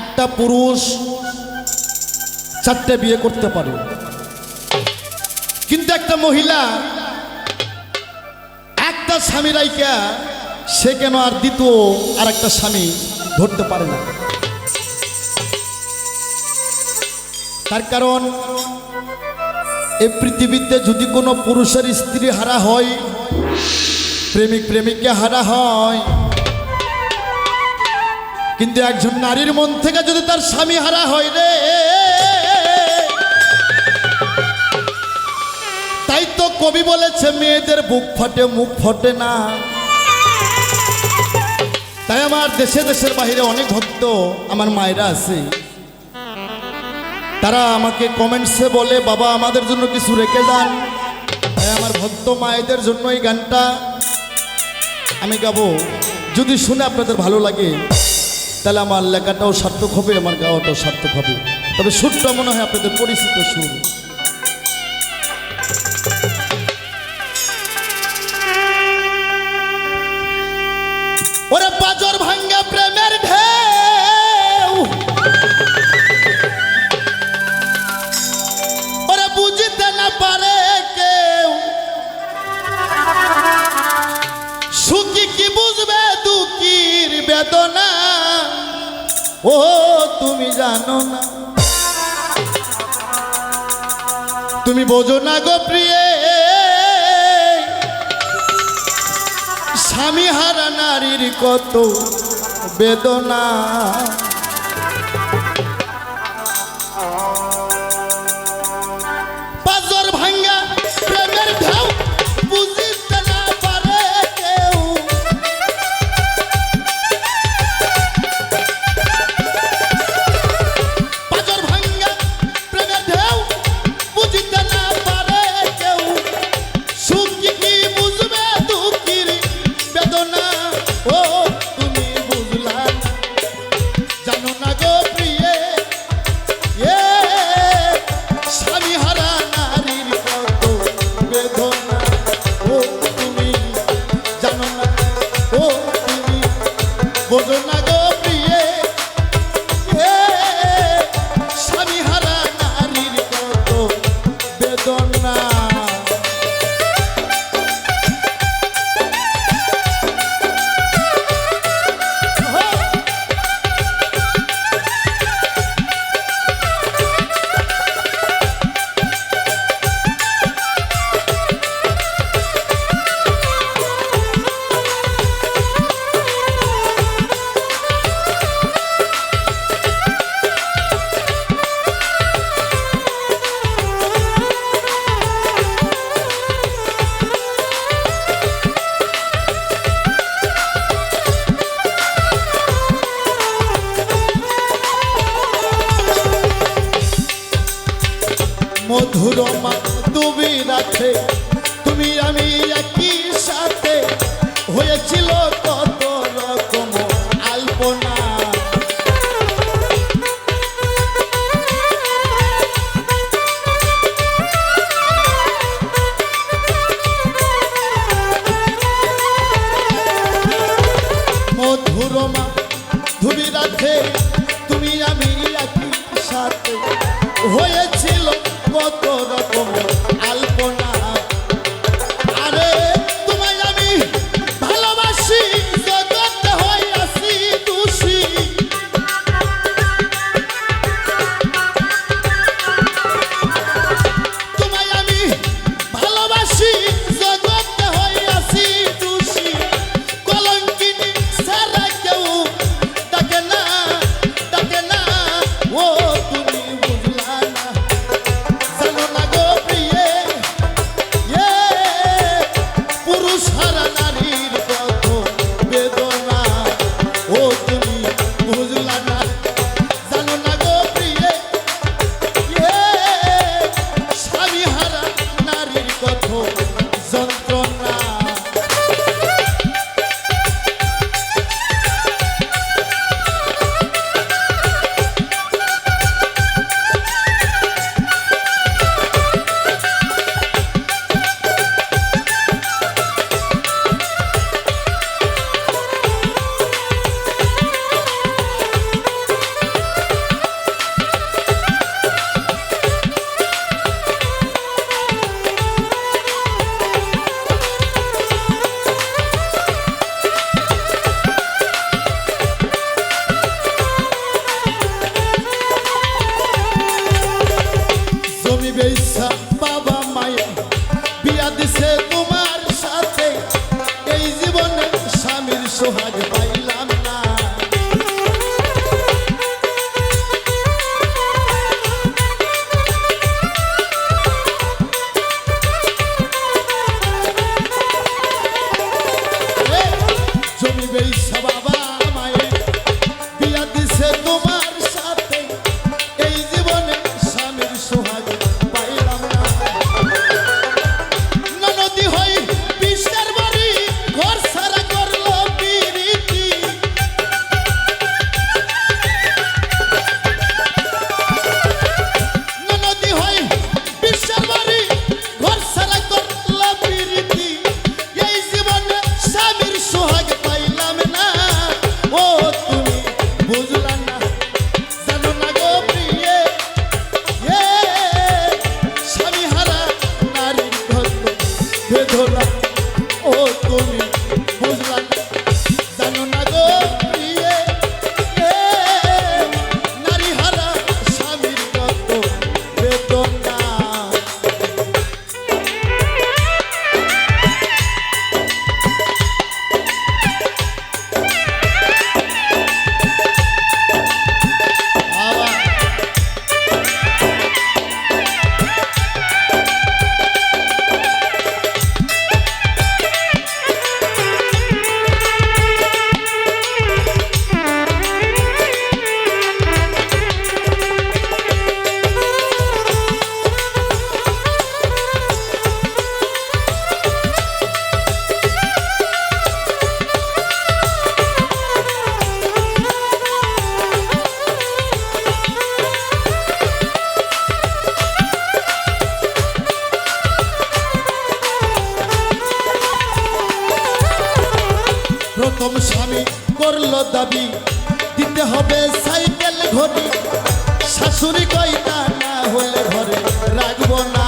একটা পুরুষ চারটে বিয়ে করতে পারে। কিন্তু একটা মহিলা একটা স্বামী রাইকা সে কেন আর দ্বিতীয় আর একটা স্বামী ধরতে পারে না? তার কারণ এই পৃথিবীতে যদি কোনো পুরুষের স্ত্রী হারা হয়, প্রেমিক প্রেমিককে হারা হয় কিন্তু একজন নারীর মন থেকে যদি তার স্বামী হারা হয় রে, তাই তো কবি বলেছে, মেয়েদের বুক ফটে, মুখ ফটে না। তাই আমার দেশে, দেশের বাইরে অনেক ভক্ত আমার মায়েরা আছে। তারা আমাকে কমেন্টসে বলে, বাবা, আমাদের জন্য কিছু রেখে যান। তাই আমার ভক্ত মায়েদের জন্য এই গানটা আমি গাবো। যদি শুনে আপনাদের ভালো লাগে তাহলে আমার লেখাটাও সার্থক হবে, আমার গাওয়াটাও সার্থক হবে। তবে সুরটা মনে হয় আপনাদের পরিচিত সুর। ভাঙ্গা প্রেমের না পারে বুঝবে, দুঃখীর বেদনা? ও তুমি জানো না। তুমি বোঝো না গো প্রিয়ে। স্বামী হারা নারীর কত বেদনা। মধুর মাধবী রাখে তুমি আমি একই সাথে হয়েছিল কত রকম আলপনা। মধুর মাধবী রাখে তুমি আমি একই সাথে হয়েছিল কত পুরুষ হারা said বেগম স্বামী, করল দাবি। দিতে হবে সাইকেল ঘড়ি। শাশুড়ি কই না হলে ঘরে রাখব না।